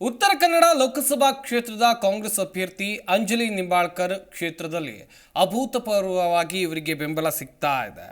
ಉತ್ತರ ಕನ್ನಡ ಲೋಕಸಭಾ ಕ್ಷೇತ್ರದ ಕಾಂಗ್ರೆಸ್ ಅಭ್ಯರ್ಥಿ ಅಂಜಲಿ ನಿಂಬಾಳ್ಕರ್ ಕ್ಷೇತ್ರದಲ್ಲಿ ಅಭೂತಪೂರ್ವವಾಗಿ ಇವರಿಗೆ ಬೆಂಬಲ ಸಿಗ್ತಾ ಇದೆ.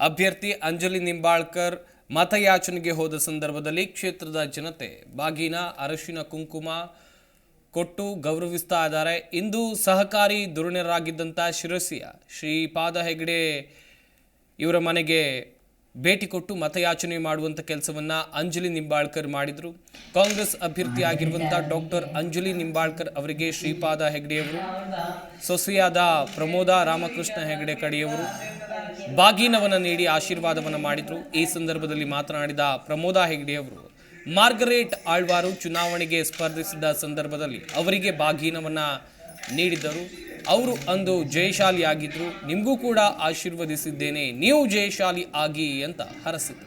ಅಭ್ಯರ್ಥಿ ಅಂಜಲಿ ನಿಂಬಾಳ್ಕರ್ ಮತಯಾಚನೆಗೆ ಹೋದ ಸಂದರ್ಭದಲ್ಲಿ ಕ್ಷೇತ್ರದ ಜನತೆ ಬಾಗಿನ, ಅರಶಿನ ಕುಂಕುಮ ಕೊಟ್ಟು ಗೌರವಿಸ್ತಾ ಇದ್ದಾರೆ. ಇಂದು ಸಹಕಾರಿ ಧುರೀಣರಾಗಿದ್ದಂಥ ಶಿರಸಿಯ ಶ್ರೀಪಾದ ಹೆಗಡೆ ಇವರ ಮನೆಗೆ ಭೇಟಿ ಕೊಟ್ಟು ಮತಯಾಚನೆ ಮಾಡುವಂಥ ಕೆಲಸವನ್ನು ಅಂಜಲಿ ನಿಂಬಾಳ್ಕರ್ ಮಾಡಿದರು. ಕಾಂಗ್ರೆಸ್ ಅಭ್ಯರ್ಥಿ ಆಗಿರುವಂಥ ಡಾಕ್ಟರ್ ಅಂಜಲಿ ನಿಂಬಾಳ್ಕರ್ ಅವರಿಗೆ ಶ್ರೀಪಾದ ಹೆಗ್ಡೆಯವರು, ಸೊಸೆಯಾದ ಪ್ರಮೋದ ರಾಮಕೃಷ್ಣ ಹೆಗ್ಡೆ ಕಡೆಯವರು ಬಾಗಿನವನ್ನು ನೀಡಿ ಆಶೀರ್ವಾದವನ್ನು ಮಾಡಿದರು. ಈ ಸಂದರ್ಭದಲ್ಲಿ ಮಾತನಾಡಿದ ಪ್ರಮೋದ ಹೆಗ್ಡೆಯವರು, ಮಾರ್ಗರೇಟ್ ಆಳ್ವಾರು ಚುನಾವಣೆಗೆ ಸ್ಪರ್ಧಿಸಿದ ಸಂದರ್ಭದಲ್ಲಿ ಅವರಿಗೆ ಬಾಗಿನವನ್ನು ನೀಡಿದ್ದರು. ಅವರು ಅಂದು ಜಯಶಾಲಿ ಆಗಿದ್ರು ನಿಮಗೂ ಕೂಡ ಆಶೀರ್ವದಿಸಿದ್ದೇನೆ. ನೀವು ಜಯಶಾಲಿ ಆಗಿ ಅಂತ ಹರಸಿದ್ರು.